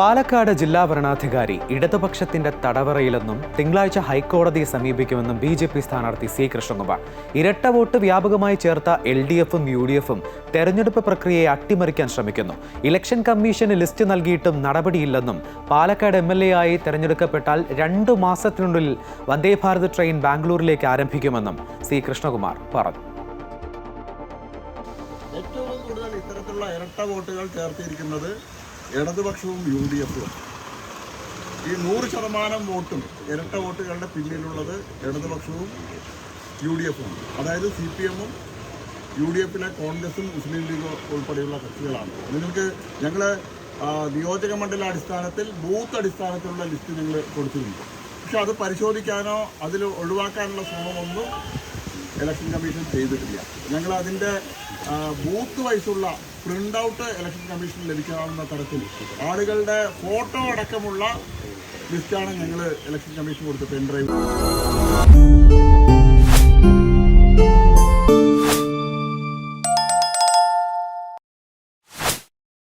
പാലക്കാട് ജില്ലാ ഭരണാധികാരി ഇടതുപക്ഷത്തിന്റെ തടവറയിലെന്നും തിങ്കളാഴ്ച ഹൈക്കോടതിയെ സമീപിക്കുമെന്നും ബി ജെ പി സ്ഥാനാർത്ഥി സി കൃഷ്ണകുമാർ. ഇരട്ട വോട്ട് വ്യാപകമായി ചേർത്ത എൽ ഡി എഫും യു ഡി എഫും തെരഞ്ഞെടുപ്പ് പ്രക്രിയയെ അട്ടിമറിക്കാൻ ശ്രമിക്കുന്നു. ഇലക്ഷൻ കമ്മീഷന് ലിസ്റ്റ് നൽകിയിട്ടും നടപടിയില്ലെന്നും പാലക്കാട് എം എൽ എ ആയി തെരഞ്ഞെടുക്കപ്പെട്ടാൽ രണ്ടു മാസത്തിനുള്ളിൽ വന്ദേ ഭാരത് ട്രെയിൻ ബാംഗ്ലൂരിലേക്ക് ആരംഭിക്കുമെന്നും സി കൃഷ്ണകുമാർ പറഞ്ഞു. ഏറ്റവും കൂടുതൽ ഇത്തരത്തിലുള്ള ഇരട്ട വോട്ടുകൾ ചേർത്തിരിക്കുന്നത് ഇടതുപക്ഷവും യു ഡി എഫും ഈ നൂറ് ശതമാനം വോട്ടും ഇരട്ട വോട്ടുകളുടെ പിന്നിലുള്ളത് ഇടതുപക്ഷവും യു ഡി എഫും അതായത് സി പി എമ്മും യു ഡി എഫിലെ കോൺഗ്രസും മുസ്ലിം ലീഗും ഉൾപ്പെടെയുള്ള കക്ഷികളാണ്. നിങ്ങൾക്ക് ഞങ്ങൾ നിയോജക മണ്ഡല അടിസ്ഥാനത്തിൽ ബൂത്ത് അടിസ്ഥാനത്തിലുള്ള ലിസ്റ്റ് ഞങ്ങൾ കൊടുത്തിരുന്നു പക്ഷെ അത് പരിശോധിക്കാനോ അതിൽ ഒഴിവാക്കാനുള്ള ശ്രമമൊന്നും ഇലക്ഷൻ കമ്മീഷൻ ചെയ്തിട്ടില്ല. ഞങ്ങൾ അതിന്റെ ബൂത്ത് വൈസുള്ള പ്രിന്റ് ഔട്ട് ഇലക്ഷൻ കമ്മീഷൻ ലഭിക്കാവുന്ന തരത്തിൽ ആളുകളുടെ ഫോട്ടോ അടക്കമുള്ള ലിസ്റ്റാണ് ഞങ്ങൾ ഇലക്ഷൻ കമ്മീഷൻ കൊടുത്ത പെൻ ഡ്രൈവ്